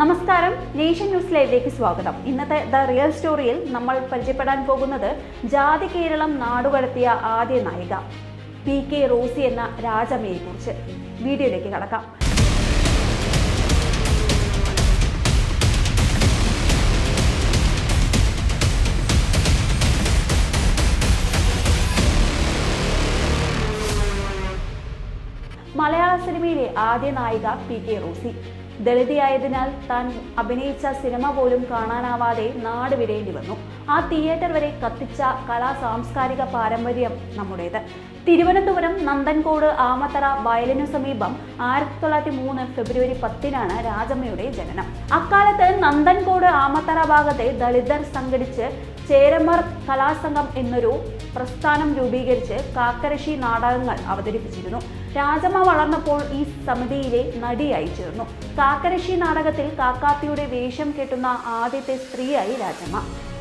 നമസ്കാരം. Nation news ലൈവിലേക്ക് സ്വാഗതം. ഇന്നത്തെ ദ റിയൽ സ്റ്റോറിയിൽ നമ്മൾ പരിചയപ്പെടാൻ പോകുന്നത് ജാതി കേരളം നാടുകടത്തിയ ആദ്യ നായിക പി കെ റോസി എന്ന രാജമ്മയെ കുറിച്ച് വീഡിയോയിലേക്ക് കടക്കാം. മലയാള സിനിമയിലെ ആദ്യ നായിക പി കെ റോസി. ദളിതയായതിനാൽ താൻ അഭിനയിച്ച സിനിമ പോലും കാണാനാവാതെ നാട് വിടേണ്ടി വന്നു. ആ തിയേറ്റർ വരെ കത്തിച്ച കലാ സാംസ്കാരിക പാരമ്പര്യം നമ്മുടേത്. തിരുവനന്തപുരം നന്ദൻകോട് ആമത്തറ വയലിനു സമീപം ആയിരത്തി തൊള്ളായിരത്തി മൂന്ന് ഫെബ്രുവരി പത്തിനാണ് രാജമ്മയുടെ ജനനം. അക്കാലത്ത് നന്ദൻകോട് ആമത്തറ ഭാഗത്തെ ദളിതർ സംഘടിച്ച് ചേരമർ കലാസംഘം എന്നൊരു പ്രസ്ഥാനം രൂപീകരിച്ച് കാക്കരശി നാടകങ്ങൾ അവതരിപ്പിച്ചിരുന്നു. രാജമ്മ വളർന്നപ്പോൾ ഈ സമിതിയിലെ നടിയായി ചേർന്നു. കാക്കരശി നാടകത്തിൽ കാക്കാത്തിയുടെ വേഷം കെട്ടുന്ന ആദ്യത്തെ സ്ത്രീയായി രാജമ്മ.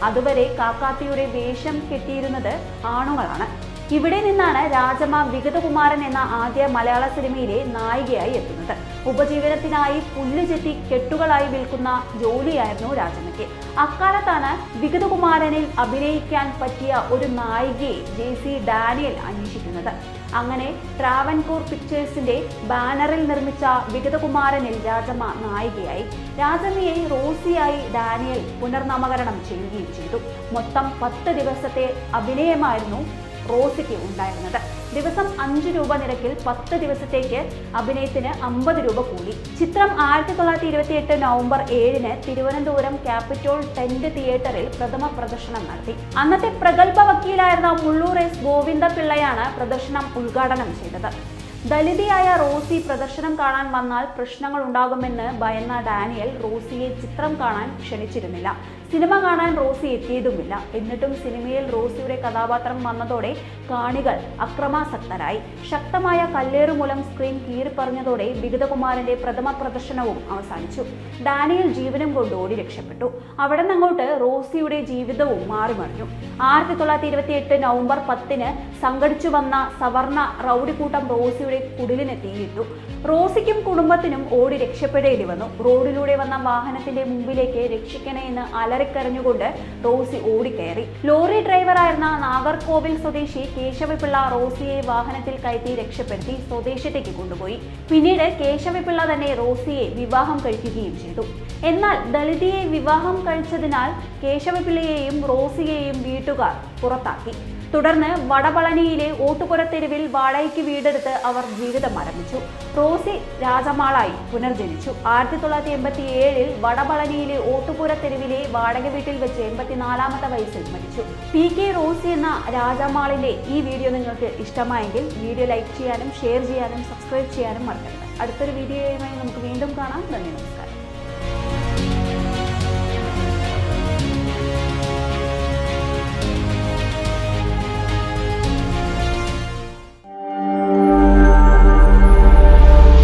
അതുവരെ കാക്കാത്തിയുടെ വേഷം കെട്ടിയിരുന്നത് ആണുങ്ങളാണ്. ഇവിടെ നിന്നാണ് രാജമ്മ വിഗതകുമാരൻ എന്ന ആദ്യ മലയാള സിനിമയിലെ നായികയായി എത്തുന്നത്. ഉപജീവനത്തിനായി പുല്ല് ചെത്തി കെട്ടുകളായി വിൽക്കുന്ന ജോലിയായിരുന്നു രാജമ്മയ്ക്ക്. അക്കാലത്താണ് വിഗതകുമാരനിൽ അഭിനയിക്കാൻ പറ്റിയ ഒരു നായികയെ ജെ സി ഡാനിയൽ അന്വേഷിക്കുന്നത്. അങ്ങനെ ട്രാവൻകൂർ പിക്ചേഴ്സിന്റെ ബാനറിൽ നിർമ്മിച്ച വിഗതകുമാരനിൽ രാജമ്മ നായികയായി. രാജമ്മയെ റോസിയായി ഡാനിയൽ പുനർനാമകരണം ചെയ്യുകയും ചെയ്തു. മൊത്തം പത്ത് ദിവസത്തെ അഭിനയമായിരുന്നു റോസിക്ക് ഉണ്ടായിരുന്നത്. ദിവസം അഞ്ച് രൂപ നിരക്കിൽ പത്ത് ദിവസത്തേക്ക് അഭിനയത്തിന് അമ്പത് രൂപ കൂടി. ചിത്രം ആയിരത്തി തൊള്ളായിരത്തി ഇരുപത്തി എട്ട് നവംബർ ഏഴിന് തിരുവനന്തപുരം ക്യാപിറ്റോൾ ടെന്റ് തിയേറ്ററിൽ പ്രഥമ പ്രദർശനം നടത്തി. അന്നത്തെ പ്രഗത്ഭ വക്കീലായിരുന്ന മുള്ളൂർ എസ് ഗോവിന്ദ പിള്ളയാണ് പ്രദർശനം ഉദ്ഘാടനം ചെയ്തത്. ദലിതയായ റോസി പ്രദർശനം കാണാൻ വന്നാൽ പ്രശ്നങ്ങൾ ഉണ്ടാകുമെന്ന് ഭയന്ന ഡാനിയൽ റോസിയെ ചിത്രം കാണാൻ ക്ഷണിച്ചിരുന്നില്ല. സിനിമ കാണാൻ റോസി എത്തിയതുമില്ല. എന്നിട്ടും സിനിമയിൽ റോസിയുടെ കഥാപാത്രം വന്നതോടെ കാണികൾ അക്രമാസക്തരായി. ശക്തമായ കല്ലേറുമൂലം സ്ക്രീൻ കീറിപ്പറഞ്ഞതോടെ വിഗതകുമാരന്റെ പ്രഥമ പ്രദർശനവും അവസാനിച്ചു. ഡാനിയൽ ജീവനം കൊണ്ട് ഓടി രക്ഷപ്പെട്ടു. അവിടെ നിന്നങ്ങോട്ട് റോസിയുടെ ജീവിതവും മാറിമറിഞ്ഞു. ആയിരത്തി തൊള്ളായിരത്തി ഇരുപത്തി എട്ട് നവംബർ പത്തിന് സംഘടിച്ചു വന്ന സവർണ റൗഡിക്കൂട്ടം റോസിയുടെ കുടിലിന് തീയിട്ടു. റോസിക്കും കുടുംബത്തിനും ഓടി രക്ഷപ്പെടേണ്ടി വന്നു റോഡിലൂടെ വന്ന വാഹനത്തിന്റെ മുമ്പിലേക്ക് രക്ഷിക്കണേ എന്ന് അലറിക്കരഞ്ഞുകൊണ്ട് റോസി ഓടിക്കയറി. ലോറി ഡ്രൈവറായിരുന്ന നാഗർകോവിൽ സ്വദേശി കേശവപിള്ള റോസിയെ വാഹനത്തിൽ കയറ്റി രക്ഷപ്പെടുത്തി സ്വദേശത്തേക്ക് കൊണ്ടുപോയി. പിന്നീട് കേശവപിള്ള തന്നെ റോസിയെ വിവാഹം കഴിക്കുകയും ചെയ്തു. എന്നാൽ ദളിതയെ വിവാഹം കഴിച്ചതിനാൽ കേശവപിള്ളയെയും റോസിയെയും വീട്ടുകാർ പുറത്താക്കി. തുടർന്ന് വടപളനിയിലെ ഓട്ടുപുരത്തെരുവിൽ വാടകയ്ക്ക് വീടെടുത്ത് അവർ ജീവിതം ആരംഭിച്ചു. റോസി രാജമാളായി പുനർജനിച്ചു. ആയിരത്തി തൊള്ളായിരത്തി എൺപത്തി ഏഴിൽ വടപളനിയിലെ ഓട്ടുപുരത്തെരുവിലെ വാടക വീട്ടിൽ വെച്ച് എൺപത്തിനാലാമത്തെ വയസ്സിൽ മരിച്ചു. പി കെ റോസി എന്ന രാജമാളിന്റെ ഈ വീഡിയോ നിങ്ങൾക്ക് ഇഷ്ടമായെങ്കിൽ വീഡിയോ ലൈക്ക് ചെയ്യാനും ഷെയർ ചെയ്യാനും സബ്സ്ക്രൈബ് ചെയ്യാനും മറക്കരുത്. അടുത്തൊരു വീഡിയോയുമായി നമുക്ക് വീണ്ടും കാണാം. നന്ദി നമസ്കാരം.